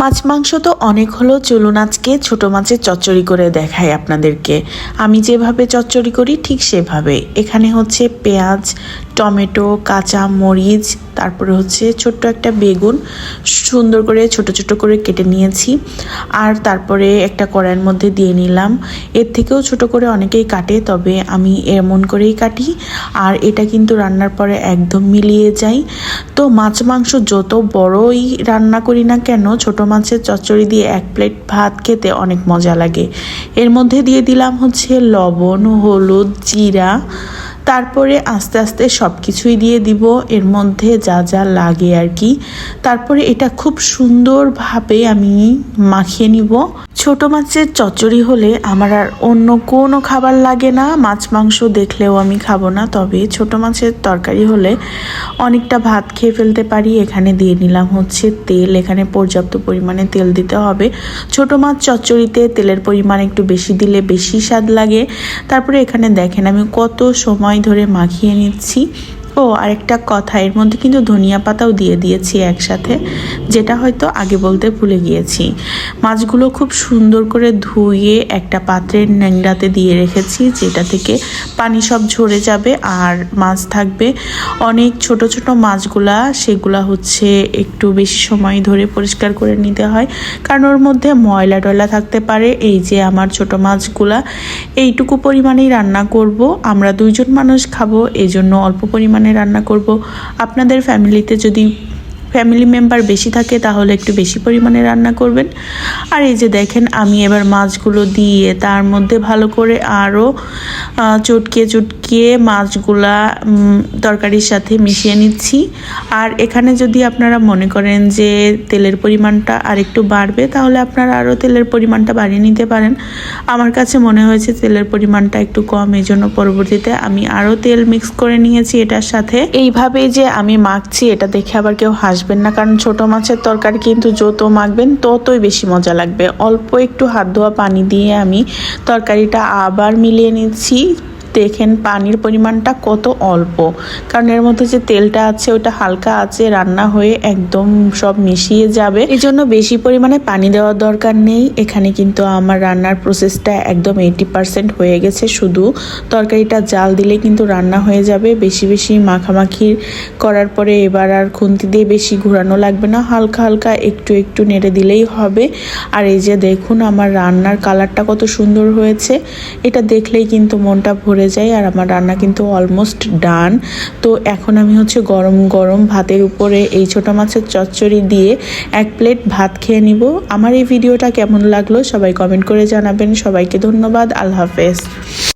মাছ মাংস তো অনেক হলো, চলুন আজকে ছোট মাছের চচ্চড়ি করে দেখাই আপনাদেরকে। আমি যেভাবে চচ্চড়ি করি ঠিক সেভাবে। এখানে হচ্ছে পেঁয়াজ টমেটো, কাঁচা মরিচ, তারপরে হচ্ছে ছোট্ট একটা বেগুন, সুন্দর করে ছোট ছোট করে কেটে নিয়েছি। আর তারপরে একটা কড়াইয়ের মধ্যে দিয়ে নিলাম। এর থেকেও ছোট করে অনেকেই কাটে, তবে আমি এমন করেই কাটি। আর এটা কিন্তু রান্নার পরে একদম মিলিয়ে যায়। তো মাছ মাংস যত বড়ই রান্না করি না কেন, ছোট মাছের চচ্চড়ি দিয়ে এক প্লেট ভাত খেতে অনেক মজা লাগে। এর মধ্যে দিয়ে দিলাম হচ্ছে লবণ, হলুদ, জিরা তারপরে আস্তে আস্তে সব কিছুই দিয়ে দিব। এর মধ্যে যা যা লাগে আর কি। তারপরে এটা খুব সুন্দরভাবে আমি মাখিয়ে নিব। ছোট মাছের চচ্চড়ি হলে আমার আর অন্য কোনো খাবার লাগে না। মাছ, মাংস দেখলেও আমি খাব না। তবে ছোট মাছের তরকারি হলে অনেকটা ভাত খেয়ে ফেলতে পারি। এখানে দিয়ে নিলাম হচ্ছে তেল। এখানে পর্যাপ্ত পরিমাণে তেল দিতে হবে। ছোট মাছ চচ্চড়িতে তেলের পরিমাণ একটু বেশি দিলে বেশি স্বাদ লাগে। তারপরে এখানে দেখেন আমি কত সময় ধরে মাখিয়ে নিচ্ছি। ও আরেকটা কথা, এর মধ্যে কিন্তু ধনিয়া পাতাও দিয়ে দিয়েছি একসাথে, যেটা হয়তো আগে বলতে ভুলে গিয়েছি। মাছগুলো খুব সুন্দর করে ধুয়ে একটা পাত্রের ন্যাংড়াতে দিয়ে রেখেছি, যেটা থেকে পানি সব ঝরে যাবে আর মাছ থাকবে। অনেক ছোট ছোট মাছগুলা, সেগুলা হচ্ছে একটু বেশি সময় ধরে পরিষ্কার করে নিতে হয়, কারণ ওর মধ্যে ময়লা টয়লা থাকতে পারে। এই যে আমার ছোট মাছগুলা, এইটুকু পরিমাণেই রান্না করব, আমরা দুইজন মানুষ খাব এই জন্য অল্প পরিমাণে রান্না করব। আপনাদের ফ্যামিলিতে যদি ফ্যামিলি মেম্বার বেশি থাকে, তাহলে একটু বেশি পরিমাণে রান্না করবেন। আর এই যে দেখেন, আমি এবার মাছগুলো দিয়ে তার মধ্যে ভালো করে আরও চটকিয়ে চটকিয়ে মাছগুলা তরকারির সাথে মিশিয়ে নিচ্ছি। আর এখানে যদি আপনারা মনে করেন যে তেলের পরিমাণটা আর একটু বাড়বে, তাহলে আপনারা আরও তেলের পরিমাণটা বাড়িয়ে নিতে পারেন। আমার কাছে মনে হয়েছে তেলের পরিমাণটা একটু কম এই জন্য পরবর্তীতে আমি আরও তেল মিক্স করে নিয়েছি এটার সাথে। এইভাবে যে আমি মাখছি, এটা দেখে আবার কেউ হাসবেন না, কারণ ছোট মাছের তরকারি কিন্তু যত মাখবেন ততই বেশি মজা লাগবে। অল্প একটু হাত ধোয়া পানি দিয়ে আমি তরকারিটা আবার মিলিয়ে নিচ্ছি। দেখেন পানির পরিমাণটা কত অল্প। কারণ এর মধ্যে যে তেলটা আছে, ওটা হালকা আছে, রান্না হয়ে একদম সব মিশিয়ে যাবে। এই জন্য বেশি পরিমাণে পানি দেওয়ার দরকার নেই। এখানে কিন্তু আমার রান্নার প্রসেসটা একদম এইটি পারসেন্ট হয়ে গেছে। শুধু তরকারিটা জাল দিলে কিন্তু রান্না হয়ে যাবে। বেশি বেশি মাখামাখি করার পরে এবার আর খুন্তি দিয়ে বেশি ঘোরানো লাগবে না। হালকা হালকা একটু একটু নেড়ে দিলেই হবে। আর এই যে দেখুন, আমার রান্নার কালারটা কত সুন্দর হয়েছে। এটা দেখলেই কিন্তু মনটা ভরে যায় আর আমার রান্না কিন্তু অলমোস্ট ডান তো এখন আমি হচ্ছে গরম গরম ভাতের উপরে এই ছোটো মাছের চচ্চড়ি দিয়ে এক প্লেট ভাত খেয়ে নিব। আমার এই ভিডিওটা কেমন লাগল সবাই কমেন্ট করে জানাবেন। সবাইকে ধন্যবাদ। আল্লাহ হাফেজ।